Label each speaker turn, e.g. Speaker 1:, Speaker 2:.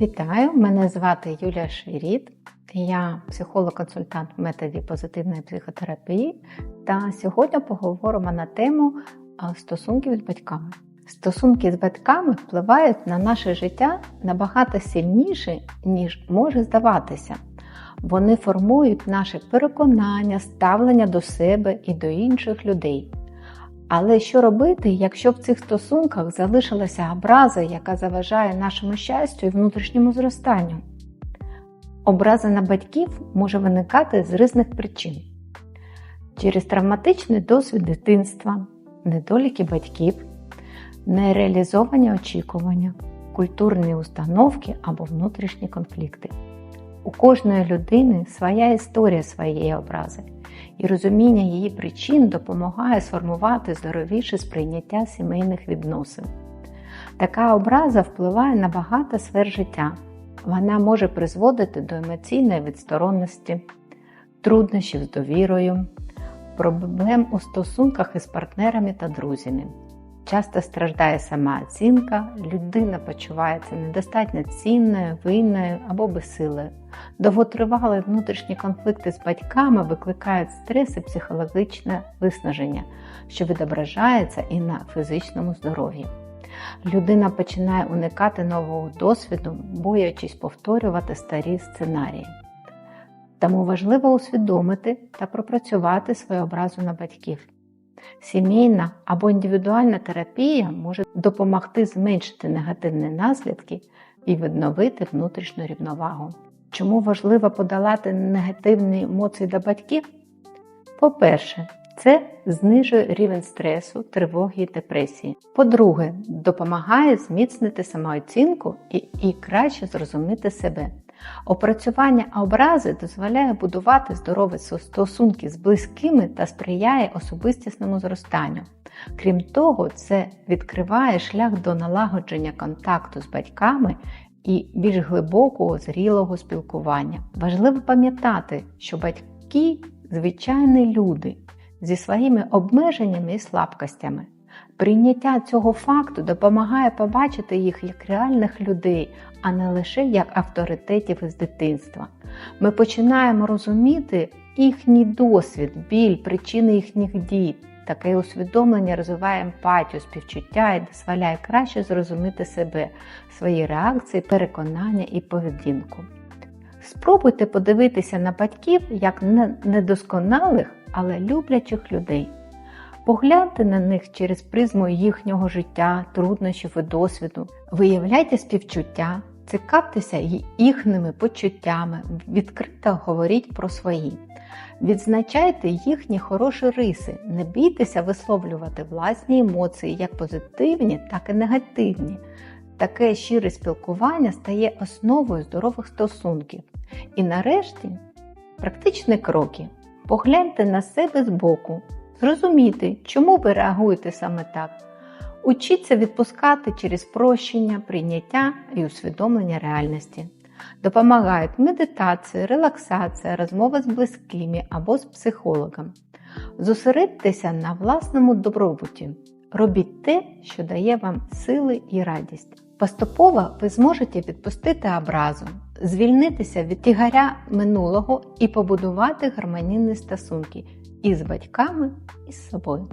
Speaker 1: Вітаю! Мене звати Юлія Ширіт. Я психолог-консультант в методі позитивної психотерапії. Та сьогодні поговоримо на тему стосунків з батьками. Стосунки з батьками впливають на наше життя набагато сильніше, ніж може здаватися. Вони формують наше переконання, ставлення до себе і до інших людей. Але що робити, якщо в цих стосунках залишилася образа, яка заважає нашому щастю і внутрішньому зростанню? Образа на батьків може виникати з різних причин: через травматичний досвід дитинства, недоліки батьків, нереалізовані очікування, культурні установки або внутрішні конфлікти. У кожної людини своя історія своєї образи і розуміння її причин допомагає сформувати здоровіше сприйняття сімейних відносин. Така образа впливає на багато сфер життя. Вона може призводити до емоційної відсторонності, труднощів з довірою, проблем у стосунках із партнерами та друзями. Часто страждає самооцінка, людина почувається недостатньо цінною, винною або безсилою. Довготривалі внутрішні конфлікти з батьками викликають стрес і психологічне виснаження, що відображається і на фізичному здоров'ї. Людина починає уникати нового досвіду, боячись повторювати старі сценарії. Тому важливо усвідомити та пропрацювати свою образу на батьків. Сімейна або індивідуальна терапія може допомогти зменшити негативні наслідки і відновити внутрішню рівновагу. Чому важливо подолати негативні емоції до батьків? По-перше, це знижує рівень стресу, тривоги і депресії. По-друге, допомагає зміцнити самооцінку і, і краще зрозуміти себе. Опрацювання образи дозволяє будувати здорові стосунки з близькими та сприяє особистісному зростанню. Крім того, це відкриває шлях до налагодження контакту з батьками і більш глибокого, зрілого спілкування. Важливо пам'ятати, що батьки звичайні люди зі своїми обмеженнями і слабкостями. Прийняття цього факту допомагає побачити їх як реальних людей, а не лише як авторитетів із дитинства. Ми починаємо розуміти їхній досвід, біль, причини їхніх дій. Таке усвідомлення розвиває емпатію, співчуття і дозволяє краще зрозуміти себе, свої реакції, переконання і поведінку. Спробуйте подивитися на батьків як недосконалих, але люблячих людей. Погляньте на них через призму їхнього життя, труднощів і досвіду, виявляйте співчуття, цікавтеся їхніми почуттями, відкрито говоріть про свої. Відзначайте їхні хороші риси, не бійтеся висловлювати власні емоції, як позитивні, так і негативні. Таке щире спілкування стає основою здорових стосунків. І нарешті практичні кроки. Погляньте на себе збоку, зрозуміти, чому ви реагуєте саме так. Учіться відпускати через прощення, прийняття і усвідомлення реальності. Допомагають медитація, релаксація, розмова з близькими або з психологом. Зосередьтеся на власному добробуті. Робіть те, що дає вам сили і радість. Поступово ви зможете відпустити образу, звільнитися від тягаря минулого і побудувати гармонійні стосунки із батьками і з собою.